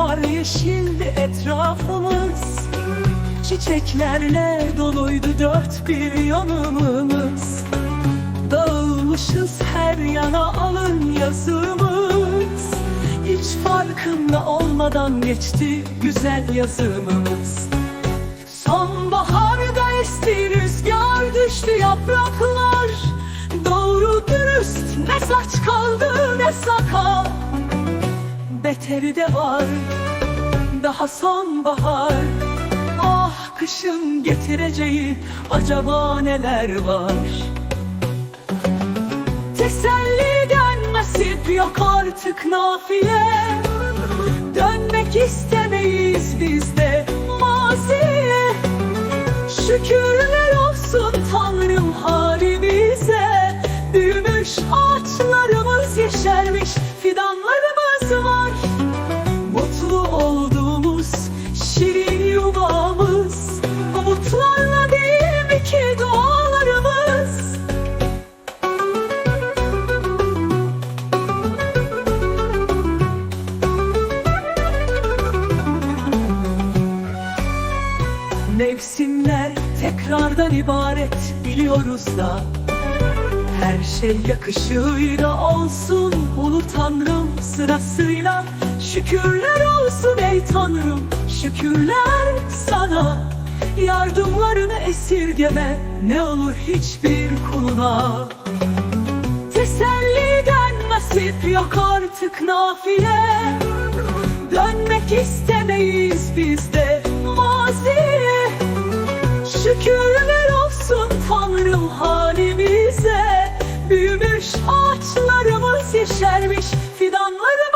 Bahar yeşildi etrafımız. Çiçeklerle doluydu dört bir yanımız. Dağılmışız her yana alın yazımız. Hiç farkında olmadan geçti güzel yazımız Sonbaharda esti rüzgar düştü yapraklar. Doğru dürüst ne saç kaldı ne sakal Beteri de var daha sonbahar. Ah kışın getireceği acaba neler var? Teselliden nasip yok artık nafile Dönmek istemeyiz Mevsimler tekrardan ibaret biliyoruz da. Her şey yakışığıyla olsun ulu tanrım sırasıyla. Şükürler olsun ey tanrım şükürler sana. Yardımlarını esirgeme ne olur hiçbir kuluna. Teselliden nasip yok artık nafile Dönmek istemeyiz biz de maziye Büyümüş ağaçlarımız yeşermiş fidanlarımız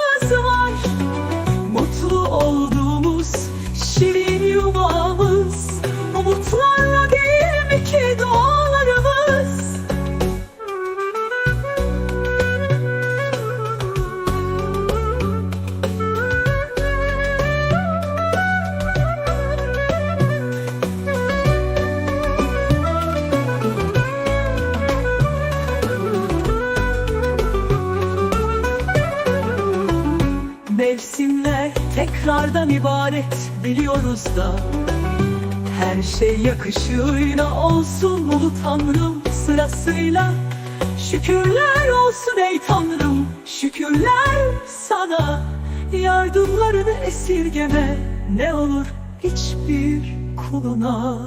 Mevsimler tekrardan ibaret biliyoruz da. Her şey yakışığıyla olsun ulu tanrım sırasıyla. Şükürler olsun ey tanrım şükürler sana. Yardımlarını esirgeme ne olur hiçbir kuluna